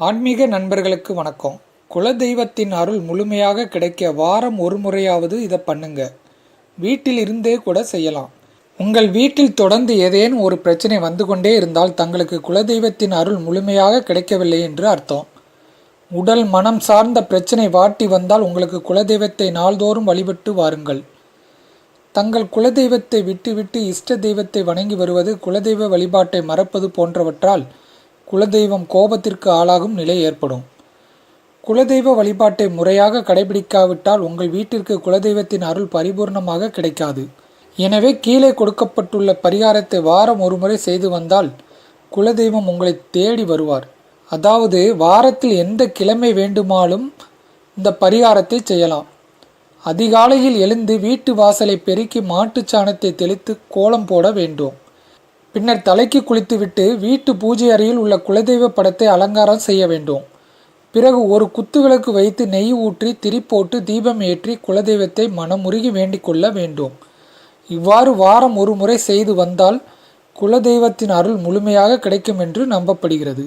ஆன்மீக நண்பர்களுக்கு வணக்கம். குலதெய்வத்தின் அருள் முழுமையாக கிடைக்க வாரம் ஒரு முறையாவது இதை பண்ணுங்க. வீட்டில் இருந்தே கூட செய்யலாம். உங்கள் வீட்டில் தொடர்ந்து ஏதேனும் ஒரு பிரச்சனை வந்து கொண்டே இருந்தால் தங்களுக்கு குலதெய்வத்தின் அருள் முழுமையாக கிடைக்கவில்லை என்று அர்த்தம். உடல் மனம் சார்ந்த பிரச்சனை வாட்டி வந்தால் உங்களுக்கு குலதெய்வத்தை நாள்தோறும் வழிபட்டு வாருங்கள். தங்கள் குலதெய்வத்தை விட்டுவிட்டு இஷ்ட தெய்வத்தை வணங்கி வருவது குலதெய்வ வழிபாட்டை மறப்பது போன்றவற்றால் குலதெய்வம் கோபத்திற்கு ஆளாகும் நிலை ஏற்படும். குலதெய்வ வழிபாட்டை முறையாக கடைபிடிக்காவிட்டால் உங்கள் வீட்டிற்கு குலதெய்வத்தின் அருள் பரிபூர்ணமாக கிடைக்காது. எனவே கீழே கொடுக்கப்பட்டுள்ள பரிகாரத்தை வாரம் ஒருமுறை செய்து வந்தால் குலதெய்வம் உங்களை தேடி வருவார். அதாவது வாரத்தில் எந்த கிழமை வேண்டுமானாலும் இந்த பரிகாரத்தை செய்யலாம். அதிகாலையில் எழுந்து வீட்டு வாசலை பெருக்கி மாட்டுச் சாணத்தை தெளித்து கோலம் போட வேண்டும். பின்னர் தலைக்கு குளித்துவிட்டு வீட்டு பூஜை அறையில் உள்ள குலதெய்வ படத்தை அலங்காரம் செய்ய வேண்டும். பிறகு ஒரு குத்துவிளக்கு வைத்து நெய் ஊற்றி திரி போட்டு தீபம் ஏற்றி குலதெய்வத்தை மனமுருகி வேண்டிக் கொள்ள வேண்டும். இவ்வாறு வாரம் ஒரு முறை செய்து வந்தால் குலதெய்வத்தின் அருள் முழுமையாக கிடைக்கும் என்று நம்பப்படுகிறது.